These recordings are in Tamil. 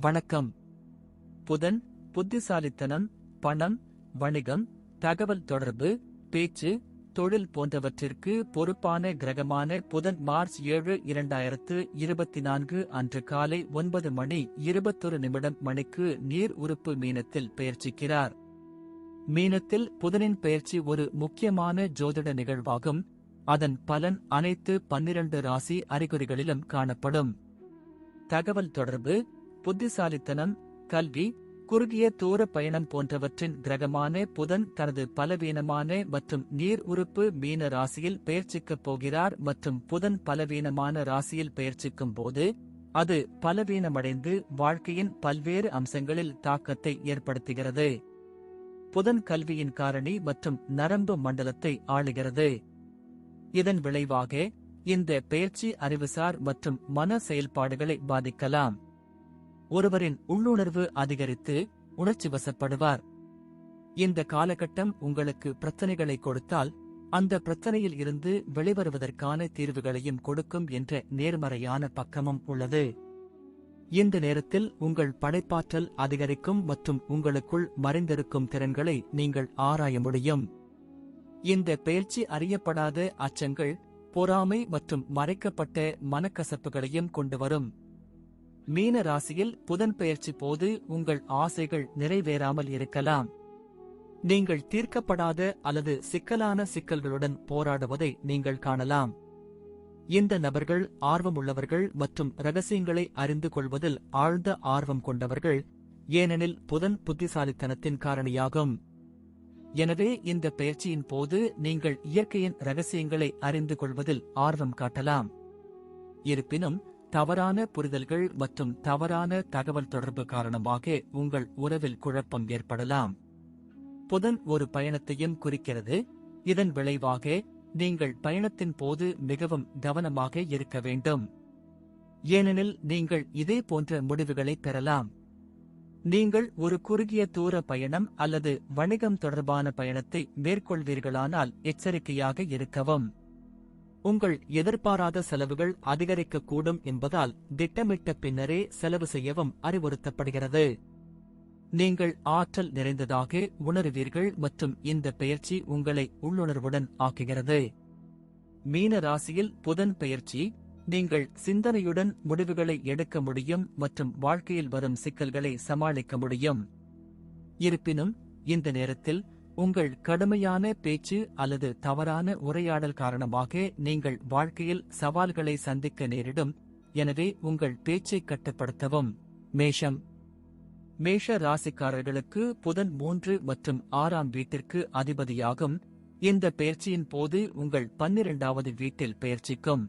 வணக்கம். புதன் புத்திசாலித்தனம் பணம் வணிகம் தகவல் தொடர்பு பேச்சு தொழில் போன்றவற்றிற்கு பொறுப்பான கிரகமான புதன் மார்ச் ஏழு இரண்டாயிரத்து இருபத்தி நான்கு அன்று காலை ஒன்பது மணி இருபத்தொரு நிமிடம் மணிக்கு நீர் உறுப்பு மீனத்தில் பெயர்ச்சிக்கிறார். மீனத்தில் புதனின் பெயர்ச்சி ஒரு முக்கியமான ஜோதிட நிகழ்வாகும். அதன் பலன் அனைத்து பன்னிரண்டு ராசி அறிகுறிகளிலும் காணப்படும். தகவல் தொடர்பு புத்திசாலித்தனம் கல்வி குறுகிய தூர பயணம் போன்றவற்றின் கிரகமான புதன் தனது பலவீனமான மற்றும் நீர் உறுப்பு மீன ராசியில் பெயர்ச்சிக்கப் போகிறார் மற்றும் புதன் பலவீனமான ராசியில் பெயர்ச்சிக்கும் போது அது பலவீனமடைந்து வாழ்க்கையின் பல்வேறு அம்சங்களில் தாக்கத்தை ஏற்படுத்துகிறது. புதன் கல்வியின் காரணி மற்றும் நரம்பு மண்டலத்தை ஆளுகிறது. இதன் விளைவாக இந்த பெயர்ச்சி அறிவுசார் மற்றும் மன செயல்பாடுகளை பாதிக்கலாம். ஒருவரின் உள்ளுணர்வு அதிகரித்து உணர்ச்சி வசப்படுவார். இந்த காலகட்டம் உங்களுக்கு பிரச்சனைகளை கொடுத்தால் அந்த பிரச்சனையில் இருந்து வெளிவருவதற்கான தீர்வுகளையும் கொடுக்கும் என்ற நேர்மறையான பக்கமும் உள்ளது. இந்த நேரத்தில் உங்கள் படைப்பாற்றல் அதிகரிக்கும் மற்றும் உங்களுக்குள் மறைந்திருக்கும் திறன்களை நீங்கள் ஆராய முடியும். இந்த பெயர்ச்சி அறியப்படாத அச்சங்கள் பொறாமை மற்றும் மறைக்கப்பட்ட மனக்கசப்புகளையும் கொண்டு வரும். மீன ராசியில் புதன் பெயர்ச்சி போது உங்கள் ஆசைகள் நிறைவேறாமல் இருக்கலாம். நீங்கள் தீர்க்கப்படாத அல்லது சிக்கலான சிக்கல்களுடன் போராடுவதை நீங்கள் காணலாம். இந்த நபர்கள் ஆர்வமுள்ளவர்கள் மற்றும் ரகசியங்களை அறிந்து கொள்வதில் ஆழ்ந்த ஆர்வம் கொண்டவர்கள் ஏனெனில் புதன் புத்திசாலித்தனத்தின் காரணியாகும். எனவே இந்த பெயர்ச்சியின் போது நீங்கள் இயற்கையின் ரகசியங்களை அறிந்து கொள்வதில் ஆர்வம் காட்டலாம். இருப்பினும் தவறான புரிதல்கள் மற்றும் தவறான தகவல் தொடர்பு காரணமாக உங்கள் உறவில் குழப்பம் ஏற்படலாம். புதன் ஒரு பயணத்தையும் குறிக்கிறது. இதன் விளைவாக நீங்கள் பயணத்தின் போது மிகவும் கவனமாக இருக்க வேண்டும். ஏனெனில் நீங்கள் இதே போன்ற முடிவுகளை பெறலாம். நீங்கள் ஒரு குறுகிய தூர பயணம் அல்லது வணிகம் தொடர்பான பயணத்தை மேற்கொள்வீர்களானால் எச்சரிக்கையாக இருக்கவும். உங்கள் எதிர்பாராத செலவுகள் அதிகரிக்கக்கூடும் என்பதால் திட்டமிட்ட பின்னரே செலவு செய்யவும் அறிவுறுத்தப்படுகிறது. நீங்கள் ஆற்றல் நிறைந்ததாக உணருவீர்கள் மற்றும் இந்த பெயர்ச்சி உங்களை உள்ளுணர்வுடன் ஆக்குகிறது. மீன ராசியில் புதன் பெயர்ச்சி நீங்கள் சிந்தனையுடன் முடிவுகளை எடுக்க முடியும் மற்றும் வாழ்க்கையில் வரும் சிக்கல்களை சமாளிக்க முடியும். இருப்பினும் இந்த நேரத்தில் உங்கள் கடுமையான பேச்சு அல்லது தவறான உரையாடல் காரணமாக நீங்கள் வாழ்க்கையில் சவால்களை சந்திக்க நேரிடும். எனவே உங்கள் பேச்சை கட்டுப்படுத்தவும். மேஷம். மேஷ ராசிக்காரர்களுக்கு புதன் மூன்று மற்றும் ஆறாம் வீட்டிற்கு அதிபதியாகும். இந்த பயிற்சியின் போது உங்கள் பன்னிரண்டாவது வீட்டில் பெயர்ச்சிக்கும்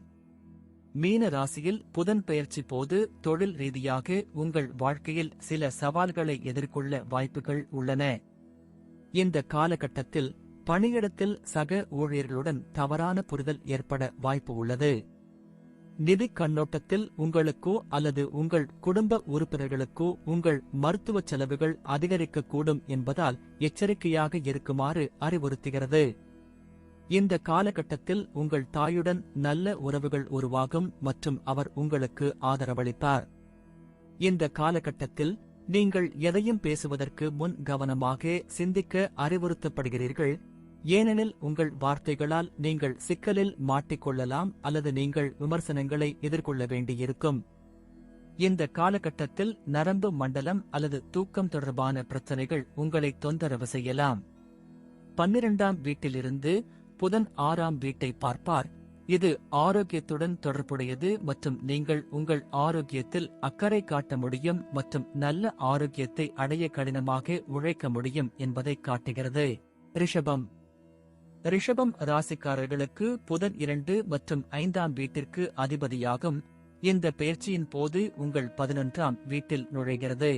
மீன ராசியில் புதன் பெயர்ச்சி போது தொழில் ரீதியாக உங்கள் வாழ்க்கையில் சில சவால்களை எதிர்கொள்ள வாய்ப்புகள் உள்ளன. இந்த காலகட்டத்தில் பணியிடத்தில் சக ஊழியர்களுடன் தவறான புரிதல் ஏற்பட வாய்ப்பு உள்ளது. நிதி கண்ணோட்டத்தில் உங்களுக்கோ அல்லது உங்கள் குடும்ப உறுப்பினர்களுக்கோ உங்கள் மருத்துவ செலவுகள் அதிகரிக்கக்கூடும் என்பதால் எச்சரிக்கையாக இருக்குமாறு அறிவுறுத்துகிறது. இந்த காலகட்டத்தில் உங்கள் தாயுடன் நல்ல உறவுகள் உருவாகும் மற்றும் அவர் உங்களுக்கு ஆதரவளிப்பார். இந்த காலகட்டத்தில் நீங்கள் எதையும் பேசுவதற்கு முன் கவனமாக சிந்திக்க அறிவுறுத்தப்படுகிறீர்கள். ஏனெனில் உங்கள் வார்த்தைகளால் நீங்கள் சிக்கலில் மாட்டிக்கொள்ளலாம் அல்லது நீங்கள் விமர்சனங்களை எதிர்கொள்ள வேண்டியிருக்கும். இந்த காலகட்டத்தில் நரம்பு மண்டலம் அல்லது தூக்கம் தொடர்பான பிரச்சனைகள் உங்களை தொந்தரவு செய்யலாம். பன்னிரண்டாம் வீட்டிலிருந்து புதன் ஆறாம் வீட்டை பார்ப்பார். இது ஆரோக்கியத்துடன் தொடர்புடையது மற்றும் நீங்கள் உங்கள் ஆரோக்கியத்தில் அக்கறை காட்ட முடியும் மற்றும் நல்ல ஆரோக்கியத்தை அடைய கடினமாக உழைக்க முடியும் என்பதை காட்டுகிறது. ரிஷபம். ரிஷபம் ராசிக்காரர்களுக்கு புதன் இரண்டு மற்றும் ஐந்தாம் வீட்டிற்கு அதிபதியாகும். இந்த பெயர்ச்சியின் போது உங்கள் பதினொன்றாம் வீட்டில் நுழைகிறது.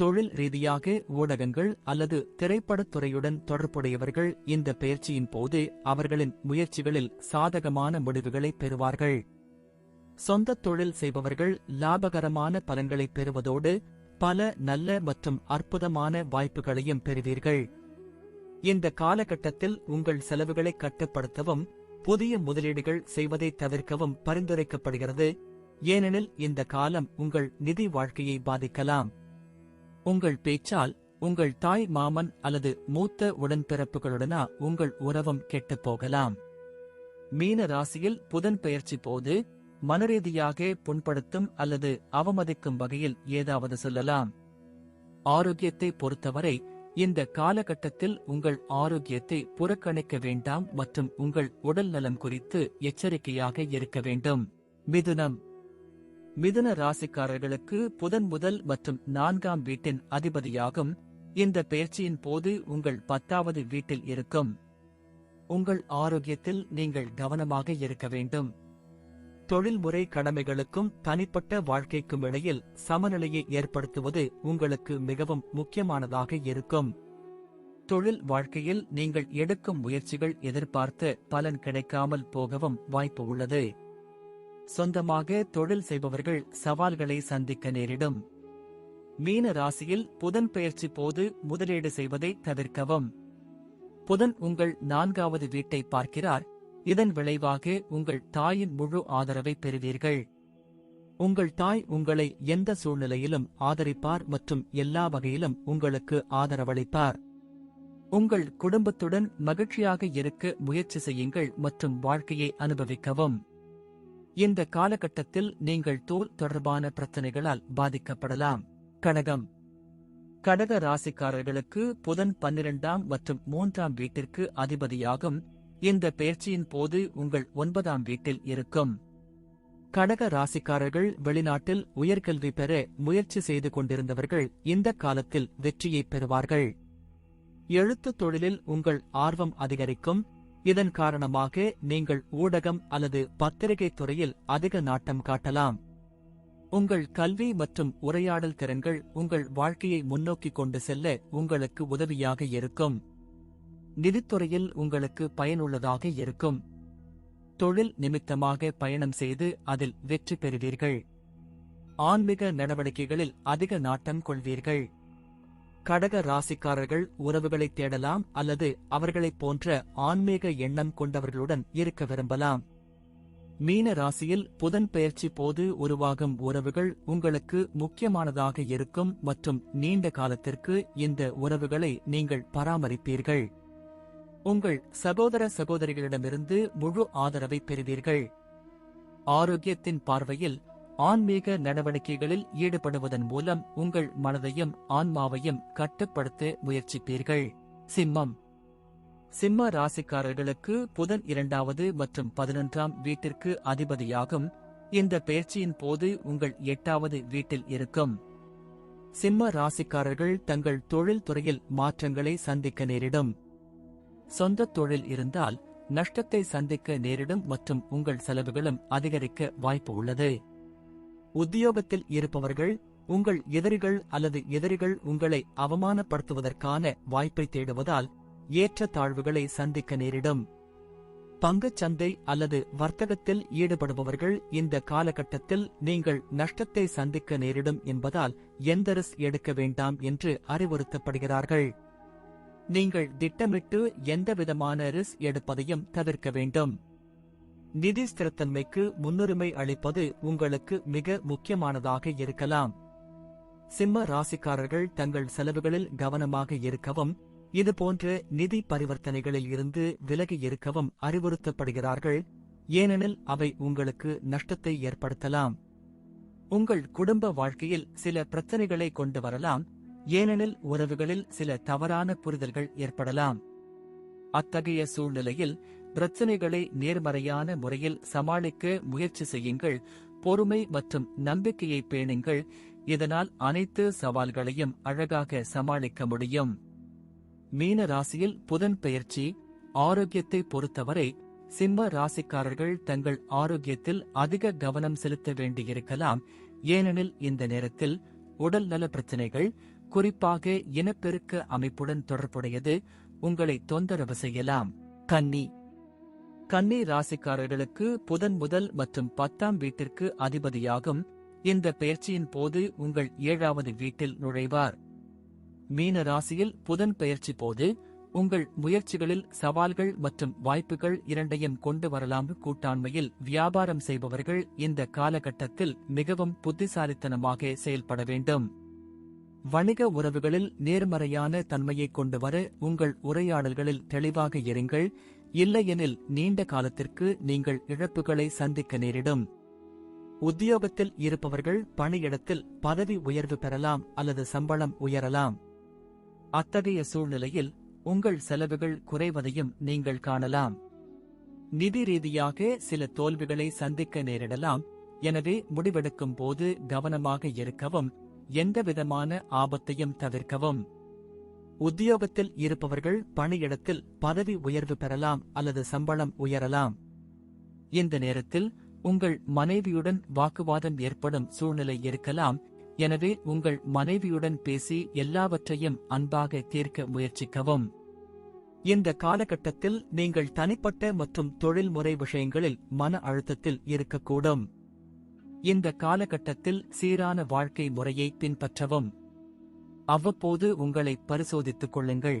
தொழில் ரீதியாக ஊடகங்கள் அல்லது திரைப்படத் துறையுடன் தொடர்புடையவர்கள் இந்த பெயர்ச்சியின் போது அவர்களின் முயற்சிகளில் சாதகமான முடிவுகளை பெறுவார்கள். சொந்த தொழில் செய்பவர்கள் லாபகரமான பலன்களை பெறுவதோடு பல நல்ல மற்றும் அற்புதமான வாய்ப்புகளையும் பெறுவீர்கள். இந்த காலகட்டத்தில் உங்கள் செலவுகளை கட்டுப்படுத்தவும் புதிய முதலீடுகள் செய்வதை தவிர்க்கவும் பரிந்துரைக்கப்படுகிறது. ஏனெனில் இந்த காலம் உங்கள் நிதி வாழ்க்கையை பாதிக்கலாம். உங்கள் பேச்சால் உங்கள் தாய் மாமன் அல்லது மூத்த உடன்பிறப்புகளுடனா உங்கள் உறவம் கெட்டுப் போகலாம். மீன ராசியில் புதன் பெயர்ச்சி போது மனரீதியாக புண்படுத்தும் அல்லது அவமதிக்கும் வகையில் ஏதாவது சொல்லலாம். ஆரோக்கியத்தை பொறுத்தவரை இந்த காலகட்டத்தில் உங்கள் ஆரோக்கியத்தை புறக்கணிக்க வேண்டாம் மற்றும் உங்கள் உடல் நலம் குறித்து எச்சரிக்கையாக இருக்க வேண்டும். மிதுனம் மிதுன ராசிக்காரர்களுக்கு புதன் முதல் மற்றும் நான்காம் வீட்டின் அதிபதியாகும். இந்த பெயர்ச்சியின் போது உங்கள் பத்தாவது வீட்டில் இருக்கும். உங்கள் ஆரோக்கியத்தில் நீங்கள் கவனமாக இருக்க வேண்டும். தொழில்முறை கடமைகளுக்கும் தனிப்பட்ட வாழ்க்கைக்கும் இடையில் சமநிலையை ஏற்படுத்துவது உங்களுக்கு மிகவும் முக்கியமானதாக இருக்கும். தொழில் வாழ்க்கையில் நீங்கள் எடுக்கும் முயற்சிகள் எதிர்பார்த்த பலன் கிடைக்காமல் போகவும் வாய்ப்பு உள்ளது. சொந்தமாக தொழில் செய்பவர்கள் சவால்களை சந்திக்க நேரிடும். மீன ராசியில் புதன் பெயர்ச்சி போது முதலீடு செய்வதை தவிர்க்கவும். புதன் உங்கள் நான்காவது வீட்டை பார்க்கிறார். இதன் விளைவாக உங்கள் தாயின் முழு ஆதரவை பெறுவீர்கள். உங்கள் தாய் உங்களை எந்த சூழ்நிலையிலும் ஆதரிப்பார் மற்றும் எல்லா வகையிலும் உங்களுக்கு ஆதரவளிப்பார். உங்கள் குடும்பத்துடன் மகிழ்ச்சியாக இருக்க முயற்சி செய்யுங்கள் மற்றும் வாழ்க்கையை அனுபவிக்கவும். இந்த காலகட்டத்தில் நீங்கள் தோல் தொடர்பான பிரச்சனைகளால் பாதிக்கப்படலாம். கடகம். கடக ராசிக்காரர்களுக்கு புதன் பன்னிரெண்டாம் மற்றும் மூன்றாம் வீட்டிற்கு அதிபதியாகும். இந்த பெயர்ச்சியின் போது உங்கள் ஒன்பதாம் வீட்டில் இருக்கும். கடக ராசிக்காரர்கள் வெளிநாட்டில் உயர்கல்வி பெற முயற்சி செய்து கொண்டிருந்தவர்கள் இந்த காலத்தில் வெற்றியை பெறுவார்கள். எழுத்துத் தொழிலில் உங்கள் ஆர்வம் அதிகரிக்கும். இதன் காரணமாக நீங்கள் ஊடகம் அல்லது பத்திரிகை துறையில் அதிக நாட்டம் காட்டலாம். உங்கள் கல்வி மற்றும் உரையாடல் திறன்கள் உங்கள் வாழ்க்கையை முன்னோக்கி கொண்டு செல்ல உங்களுக்கு உதவியாக இருக்கும். நிதித்துறையில் உங்களுக்கு பயனுள்ளதாக இருக்கும். தொழில் நிமித்தமாக பயணம் செய்து அதில் வெற்றி பெறுவீர்கள். ஆன்மீக நடவடிக்கைகளில் அதிக நாட்டம் கொள்வீர்கள். கடக ராசிக்காரர்கள் உறவுகளை தேடலாம் அல்லது அவர்களைப் போன்ற ஆன்மீக எண்ணம் கொண்டவர்களுடன் இருக்க விரும்பலாம். மீன ராசியில் புதன் பெயர்ச்சி போது உருவாகும் உறவுகள் உங்களுக்கு முக்கியமானதாக இருக்கும் மற்றும் நீண்ட காலத்திற்கு இந்த உறவுகளை நீங்கள் பராமரிப்பீர்கள். உங்கள் சகோதர சகோதரிகளிடமிருந்து முழு ஆதரவை பெறுவீர்கள். ஆரோக்கியத்தின் பார்வையில் ஆன்மீக நடவடிக்கைகளில் ஈடுபடுவதன் மூலம் உங்கள் மனதையும் ஆன்மாவையும் கட்டுப்படுத்த முயற்சிப்பீர்கள். சிம்மம். சிம்ம ராசிக்காரர்களுக்கு புதன் இரண்டாவது மற்றும் பதினொன்றாம் வீட்டிற்கு அதிபதியாகும். இந்த பெயர்ச்சியின் போது உங்கள் எட்டாவது வீட்டில் இருக்கும். சிம்ம ராசிக்காரர்கள் தங்கள் தொழில் துறையில் மாற்றங்களை சந்திக்க நேரிடும். சொந்த தொழில் இருந்தால் நஷ்டத்தை சந்திக்க நேரிடும் மற்றும் உங்கள் செலவுகளும் அதிகரிக்க வாய்ப்பு உள்ளது. உத்தியோகத்தில் இருப்பவர்கள் உங்கள் எதிரிகள் அல்லது எதிரிகள் உங்களை அவமானப்படுத்துவதற்கான வாய்ப்பை தேடுவதால் ஏற்ற தாழ்வுகளை சந்திக்க நேரிடும். பங்குச் சந்தை அல்லது வர்த்தகத்தில் ஈடுபடுபவர்கள் இந்த காலகட்டத்தில் நீங்கள் நஷ்டத்தை சந்திக்க நேரிடும் என்பதால் எந்த ரிஸ்க் எடுக்க வேண்டாம் என்று அறிவுறுத்தப்படுகிறார்கள். நீங்கள் திட்டமிட்டு எந்தவிதமான ரிஸ் எடுப்பதையும் தவிர்க்க வேண்டும். நிதி ஸ்திரத்தன்மைக்கு முன்னுரிமை அளிப்பது உங்களுக்கு மிக முக்கியமானதாக இருக்கலாம். சிம்ம ராசிக்காரர்கள் தங்கள் செலவுகளில் கவனமாக இருக்கவும் இதுபோன்ற நிதி பரிவர்த்தனைகளில் இருந்து விலகி இருக்கவும் அறிவுறுத்தப்படுகிறார்கள். ஏனெனில் அவை உங்களுக்கு நஷ்டத்தை ஏற்படுத்தலாம். உங்கள் குடும்ப வாழ்க்கையில் சில பிரச்சனைகளை கொண்டு வரலாம். ஏனெனில் உறவுகளில் சில தவறான புரிதல்கள் ஏற்படலாம். அத்தகைய சூழ்நிலையில் பிரச்சனைகளை நேர்மறையான முறையில் சமாளிக்க முயற்சி செய்யுங்கள். பொறுமை மற்றும் நம்பிக்கையை பேணுங்கள். இதனால் அனைத்து சவால்களையும் அழகாக சமாளிக்க முடியும். மீன ராசியில் புதன் பெயர்ச்சி ஆரோக்கியத்தை பொறுத்தவரை சிம்ம ராசிக்காரர்கள் தங்கள் ஆரோக்கியத்தில் அதிக கவனம் செலுத்த வேண்டியிருக்கலாம். ஏனெனில் இந்த நேரத்தில் உடல் நல பிரச்சனைகள் குறிப்பாக இனப்பெருக்க அமைப்புடன் தொடர்புடையது. உங்களை தொந்தரவு செய்யலாம். கன்னி கன்னி ராசிக்காரர்களுக்கு புதன் முதல் மற்றும் பத்தாம் வீட்டிற்கு அதிபதியாகும். இந்த பெயர்ச்சியின் போது உங்கள் ஏழாவது வீட்டில் நுழைவார். மீன ராசியில் புதன் பெயர்ச்சி போது உங்கள் முயற்சிகளில் சவால்கள் மற்றும் வாய்ப்புகள் இரண்டையும் கொண்டு வரலாம். கூட்டாண்மையில் வியாபாரம் செய்பவர்கள் இந்த காலகட்டத்தில் மிகவும் புத்திசாலித்தனமாக செயல்பட வேண்டும். வணிக உறவுகளில் நேர்மறையான தன்மையை கொண்டு வர உங்கள் உரையாடல்களில் தெளிவாக இருங்கள். இல்லையெனில் நீண்ட காலத்திற்கு நீங்கள் இழப்புகளை சந்திக்க நேரிடும். உத்தியோகத்தில் இருப்பவர்கள் பணியிடத்தில் பதவி உயர்வு பெறலாம் அல்லது சம்பளம் உயரலாம். அத்தகைய சூழ்நிலையில் உங்கள் செலவுகள் குறைவதையும் நீங்கள் காணலாம். நிதி ரீதியாக சில தோல்விகளை சந்திக்க நேரிடலாம். எனவே முடிவெடுக்கும் போது கவனமாக இருக்கவும் எந்தவிதமான ஆபத்தையும் தவிர்க்கவும். உத்தியோகத்தில் இருப்பவர்கள் பணியிடத்தில் பதவி உயர்வு பெறலாம் அல்லது சம்பளம் உயரலாம். இந்த நேரத்தில் உங்கள் மனைவியுடன் வாக்குவாதம் ஏற்படும் சூழ்நிலை இருக்கலாம். எனவே உங்கள் மனைவியுடன் பேசி எல்லாவற்றையும் அன்பாக தீர்க்க முயற்சிக்கவும். இந்த காலகட்டத்தில் நீங்கள் தனிப்பட்ட மற்றும் தொழில்முறை விஷயங்களில் மன அழுத்தத்தில் இருக்கக்கூடும். இந்த காலகட்டத்தில் சீரான வாழ்க்கை முறையை பின்பற்றவும். அவ்வப்போது உங்களை பரிசோதித்துக் கொள்ளுங்கள்.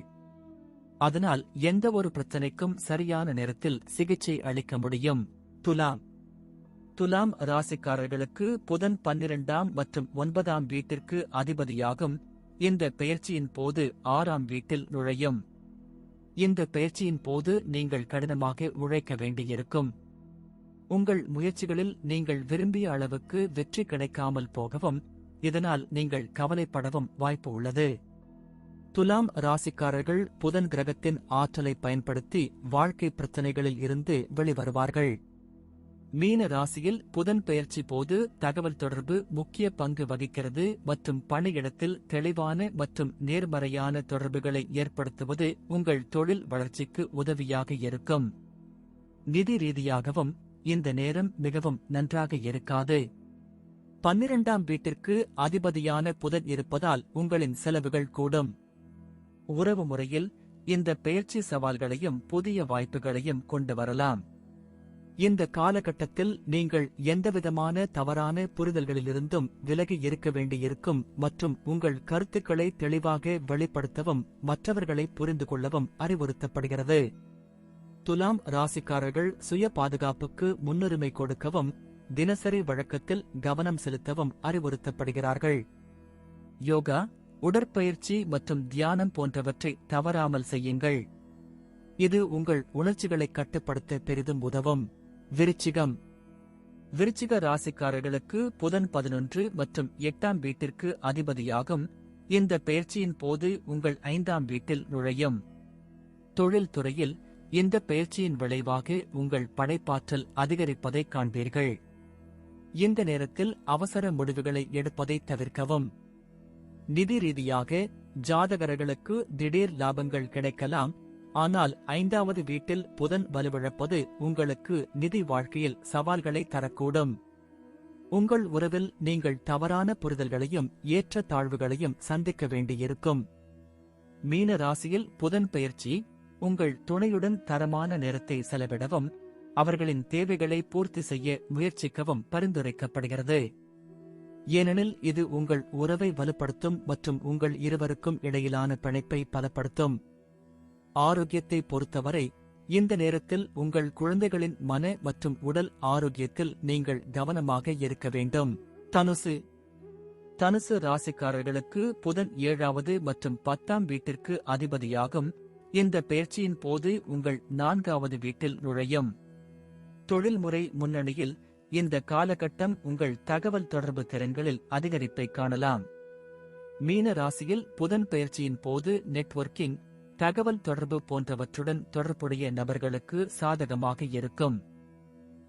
அதனால் எந்த ஒரு பிரச்சனைக்கும் சரியான நேரத்தில் சிகிச்சை அளிக்க முடியும். துலாம். துலாம் ராசிக்காரர்களுக்கு புதன் பன்னிரண்டாம் மற்றும் ஒன்பதாம் வீட்டிற்கு அதிபதியாகும். இந்த பெயர்ச்சியின் போது ஆறாம் வீட்டில் நுழையும். இந்த பெயர்ச்சியின் போது நீங்கள் கடினமாக உழைக்க வேண்டியிருக்கும். உங்கள் முயற்சிகளில் நீங்கள் விரும்பிய அளவுக்கு வெற்றி கிடைக்காமல் போகவும் இதனால் நீங்கள் கவலைப்படவும் வாய்ப்பு உள்ளது. துலாம் ராசிக்காரர்கள் புதன் கிரகத்தின் ஆற்றலை பயன்படுத்தி வாழ்க்கை பிரச்சனைகளில் இருந்து வெளிவருவார்கள். மீன ராசியில் புதன் பெயர்ச்சி போது தகவல் தொடர்பு முக்கிய பங்கு வகிக்கிறது மற்றும் பணியிடத்தில் தெளிவான மற்றும் நேர்மறையான தொடர்புகளை ஏற்படுத்துவது உங்கள் தொழில் வளர்ச்சிக்கு உதவியாக இருக்கும். நிதி ரீதியாகவும் இந்த நேரம் மிகவும் நன்றாக இருக்காது. பன்னிரண்டாம் வீட்டிற்கு அதிபதியான புதன் இருப்பதால் உங்களின் செலவுகள் கூடும். உறவு முறையில் இந்த பெயர்ச்சி சவால்களையும் புதிய வாய்ப்புகளையும் கொண்டு வரலாம். இந்த காலகட்டத்தில் நீங்கள் எந்தவிதமான தவறான புரிதல்களிலிருந்தும் விலகி இருக்க வேண்டியிருக்கும் மற்றும் உங்கள் கருத்துக்களை தெளிவாக வெளிப்படுத்தவும் மற்றவர்களை புரிந்து கொள்ளவும் அறிவுறுத்தப்படுகிறது. துலாம் ராசிக்காரர்கள் சுய பாதுகாப்புக்கு முன்னுரிமை கொடுக்கவும் தினசரி வழக்கத்தில் கவனம் செலுத்தவும் அறிவுறுத்தப்படுகிறார்கள். யோகா உடற்பயிற்சி மற்றும் தியானம் போன்றவற்றை தவறாமல் செய்யுங்கள். இது உங்கள் உணர்ச்சிகளை கட்டுப்படுத்த பெரிதும் உதவும். விருச்சிகம். விருச்சிக ராசிக்காரர்களுக்கு புதன் பதினொன்று மற்றும் எட்டாம் வீட்டிற்கு அதிபதியாகும். இந்த பயிற்சியின் போது உங்கள் ஐந்தாம் வீட்டில் நுழையும். தொழில் துறையில் இந்த பயிற்சியின் விளைவாக உங்கள் படைப்பாற்றல் அதிகரிப்பதை காண்பீர்கள். இந்த நேரத்தில் அவசர முடிவுகளை எடுப்பதை தவிர்க்கவும். நிதி ரீதியாக ஜாதகர்களுக்கு திடீர் லாபங்கள் கிடைக்கலாம் ஆனால் ஐந்தாவது வீட்டில் புதன் வலுவிழப்பது உங்களுக்கு நிதி வாழ்க்கையில் சவால்களை தரக்கூடும். உங்கள் உறவில் நீங்கள் தவறான புரிதல்களையும் ஏற்ற தாழ்வுகளையும் சந்திக்க வேண்டியிருக்கும். மீன ராசியில் புதன் பயிற்சி உங்கள் துணையுடன் தரமான நேரத்தை செலவிடவும் அவர்களின் தேவைகளை பூர்த்தி செய்ய முயற்சிக்கவும் பரிந்துரைக்கப்படுகிறது. ஏனெனில் இது உங்கள் உறவை வலுப்படுத்தும் மற்றும் உங்கள் இருவருக்கும் இடையிலான பிணைப்பை பலப்படுத்தும். ஆரோக்கியத்தை பொறுத்தவரை இந்த நேரத்தில் உங்கள் குழந்தைகளின் மன மற்றும் உடல் ஆரோக்கியத்தில் நீங்கள் கவனமாக இருக்க வேண்டும். தனுசு. தனுசு ராசிக்காரர்களுக்கு புதன் ஏழாவது மற்றும் பத்தாம் வீட்டிற்கு அதிபதியாகும். இந்த பெயர்ச்சியின் போது உங்கள் நான்காவது வீட்டில் நுழையும். தொழில்முறை முன்னணியில் இந்த காலகட்டம் உங்கள் தகவல் தொடர்பு திறன்களில் அதிகரிப்பை காணலாம். மீன ராசியில் புதன் பயிற்சியின் போது நெட்வொர்க்கிங் தகவல் தொடர்பு போன்றவற்றுடன் தொடர்புடைய நபர்களுக்கு சாதகமாக இருக்கும்.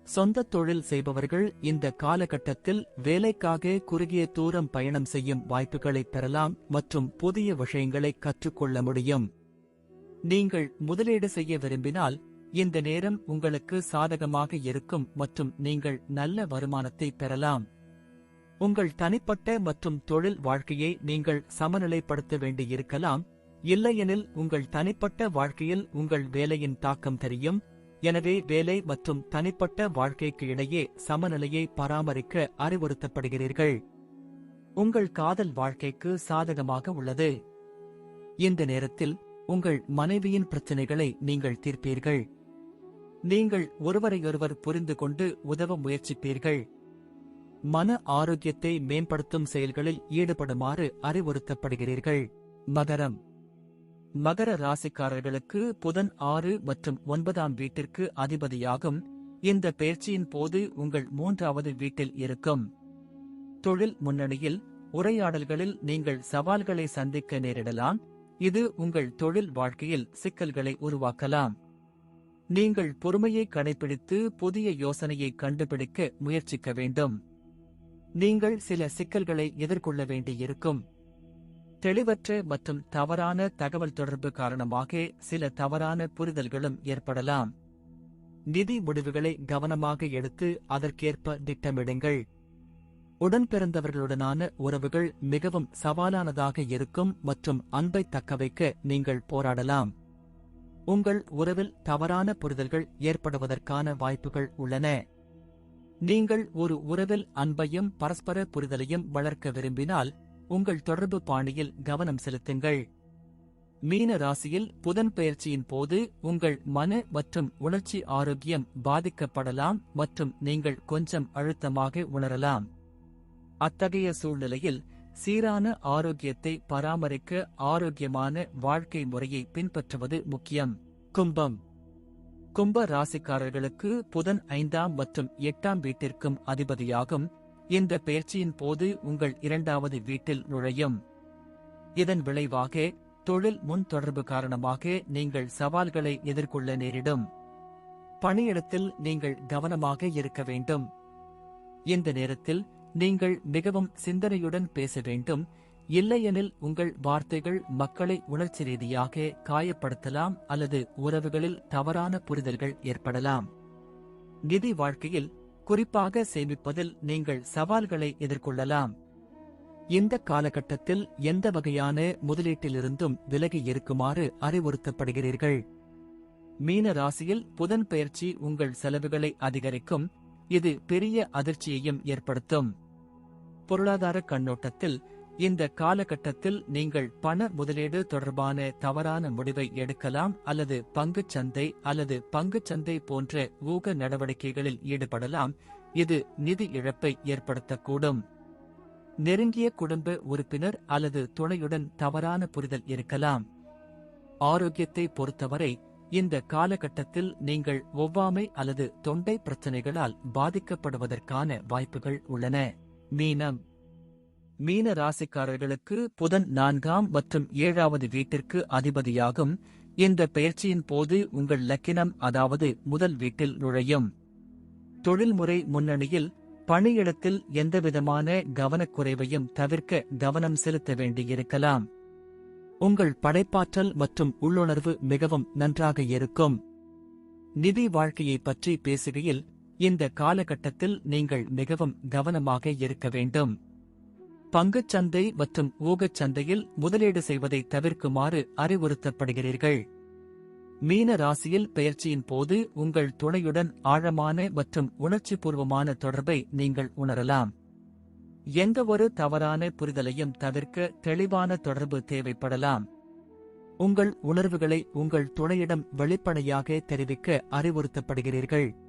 சொந்த தொழில் செய்பவர்கள் இந்த காலகட்டத்தில் வேலைக்காக குறுகிய தூரம் பயணம் செய்யும் வாய்ப்புகளை பெறலாம் மற்றும் புதிய விஷயங்களை கற்றுக்கொள்ள முடியும். நீங்கள் முதலீடு செய்ய விரும்பினால் இந்த நேரம் உங்களுக்கு சாதகமாக இருக்கும் மற்றும் நீங்கள் நல்ல வருமானத்தை பெறலாம். உங்கள் தனிப்பட்ட மற்றும் தொழில் வாழ்க்கையை நீங்கள் சமநிலைப்படுத்த வேண்டியிருக்கலாம். இல்லையெனில் உங்கள் தனிப்பட்ட வாழ்க்கையில் உங்கள் வேலையின் தாக்கம் தெரியும். எனவே வேலை மற்றும் தனிப்பட்ட வாழ்க்கைக்கு இடையே சமநிலையை பராமரிக்க அறிவுறுத்தப்படுகிறீர்கள். உங்கள் காதல் வாழ்க்கைக்கு சாதகமாக உள்ளது. இந்த நேரத்தில் உங்கள் மனைவியின் பிரச்சனைகளை நீங்கள் தீர்ப்பீர்கள். நீங்கள் ஒருவரையொருவர் புரிந்து கொண்டு உதவ முயற்சிப்பீர்கள். மன ஆரோக்கியத்தை மேம்படுத்தும் செயல்களில் ஈடுபடுமாறு அறிவுறுத்தப்படுகிறீர்கள். மகரம். மகர ராசிக்காரர்களுக்கு புதன் ஆறு மற்றும் ஒன்பதாம் வீட்டிற்கு அதிபதியாகும். இந்த பயிற்சியின் போது உங்கள் மூன்றாவது வீட்டில் இருக்கும். தொழில் முன்னணியில் உரையாடல்களில் நீங்கள் சவால்களை சந்திக்க நேரிடலாம். இது உங்கள் தொழில் வாழ்க்கையில் சிக்கல்களை உருவாக்கலாம். நீங்கள் பொறுமையை கடைபிடித்து புதிய யோசனையை கண்டுபிடிக்க முயற்சிக்க வேண்டும். நீங்கள் சில சிக்கல்களை எதிர்கொள்ள வேண்டியிருக்கும். தெளிவற்ற மற்றும் தவறான தகவல் தொடர்பு காரணமாக சில தவறான புரிதல்களும் ஏற்படலாம். நிதி முடிவுகளை கவனமாக எடுத்து அதற்கேற்ப திட்டமிடுங்கள். உடன் பிறந்தவர்களுடனான உறவுகள் மிகவும் சவாலானதாக இருக்கும் மற்றும் அன்பை தக்கவைக்க நீங்கள் போராடலாம். உங்கள் உறவில் தவறான புரிதல்கள் ஏற்படுவதற்கான வாய்ப்புகள் உள்ளன. நீங்கள் ஒரு உறவில் அன்பையும் பரஸ்பர புரிதலையும் வளர்க்க விரும்பினால் உங்கள் தொடர்பு பாணியில் கவனம் செலுத்துங்கள். மீன ராசியில் புதன் பெயர்ச்சியின் போது உங்கள் மன மற்றும் உணர்ச்சி ஆரோக்கியம் பாதிக்கப்படலாம் மற்றும் நீங்கள் கொஞ்சம் அழுத்தமாக உணரலாம். அத்தகைய சூழ்நிலையில் சீரான ஆரோக்கியத்தை பராமரிக்க ஆரோக்கியமான வாழ்க்கை முறையை பின்பற்றுவது முக்கியம். கும்பம். கும்ப ராசிக்காரர்களுக்கு புதன் ஐந்தாம் மற்றும் எட்டாம் வீட்டிற்கும் அதிபதியாகும். இந்த பயிற்சியின் போது உங்கள் இரண்டாவது வீட்டில் நுழையும். இதன் விளைவாக தொழில் முன் தொடர்பு காரணமாக நீங்கள் சவால்களை எதிர்கொள்ள நேரிடும். பணியிடத்தில் நீங்கள் கவனமாக இருக்க வேண்டும். இந்த நேரத்தில் நீங்கள் மிகவும் சிந்தனையுடன் பேச வேண்டும். இல்லையெனில் உங்கள் வார்த்தைகள் மக்களை உணர்ச்சி ரீதியாக காயப்படுத்தலாம் அல்லது உறவுகளில் தவறான புரிதல்கள் ஏற்படலாம். நிதி வாழ்க்கையில் குறிப்பாக சேமிப்பதில் நீங்கள் சவால்களை எதிர்கொள்ளலாம். இந்த காலகட்டத்தில் எந்த வகையான முதலீட்டிலிருந்தும் விலகி இருக்குமாறு அறிவுறுத்தப்படுகிறீர்கள்? மீன ராசியில் புதன் பெயர்ச்சி உங்கள் செலவுகளை அதிகரிக்கும். இது பெரிய அதிர்ச்சியையும் ஏற்படுத்தும். பொருளாதார கண்ணோட்டத்தில் இந்த காலகட்டத்தில் நீங்கள் பண முதலீடு தொடர்பான தவறான முடிவை எடுக்கலாம் அல்லது பங்குச் சந்தை அல்லது பங்குச் சந்தை போன்ற ஊக நடவடிக்கைகளில் ஈடுபடலாம். இது நிதி இழப்பை ஏற்படுத்தக்கூடும். நெருங்கிய குடும்ப உறுப்பினர் அல்லது துணையுடன் தவறான புரிதல் இருக்கலாம். ஆரோக்கியத்தை பொறுத்தவரை இந்த காலகட்டத்தில் நீங்கள் ஒவ்வாமை அல்லது தொண்டை பிரச்சனைகளால் பாதிக்கப்படுவதற்கான வாய்ப்புகள் உள்ளன. மீனம். மீன ராசிக்காரர்களுக்கு புதன் நான்காம் மற்றும் ஏழாவது வீட்டிற்கு அதிபதியாகும். இந்த பெயர்ச்சியின் போது உங்கள் லக்கினம் அதாவது முதல் வீட்டில் நுழையும். தொழில்முறை முன்னணியில் பணியிடத்தில் எந்தவிதமான கவனக்குறைவையும் தவிர்க்க கவனம் செலுத்த வேண்டியிருக்கலாம். உங்கள் படைப்பாற்றல் மற்றும் உள்ளுணர்வு மிகவும் நன்றாக இருக்கும். நிதி வாழ்க்கையை பற்றி பேசுகையில் இந்த காலகட்டத்தில் நீங்கள் மிகவும் கவனமாக இருக்க வேண்டும். பங்குச் சந்தை மற்றும் ஊகச் சந்தையில் முதலீடு செய்வதை தவிர்க்குமாறு அறிவுறுத்தப்படுகிறீர்கள். மீன ராசியில் பெயர்ச்சியின் போது உங்கள் துணையுடன் ஆழமான மற்றும் உணர்ச்சிபூர்வமான தொடர்பை நீங்கள் உணரலாம். எந்தவொரு தவறான புரிதலையும் தவிர்க்க தெளிவான தொடர்பு தேவைப்படலாம். உங்கள் உணர்வுகளை உங்கள் துணையிடம் வெளிப்படையாக தெரிவிக்க அறிவுறுத்தப்படுகிறீர்கள்.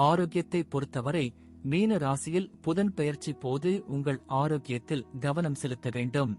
ஆரோக்கியத்தை பொறுத்தவரை மீன ராசியில் புதன் பெயர்ச்சி போது உங்கள் ஆரோக்கியத்தில் கவனம் செலுத்த வேண்டும்.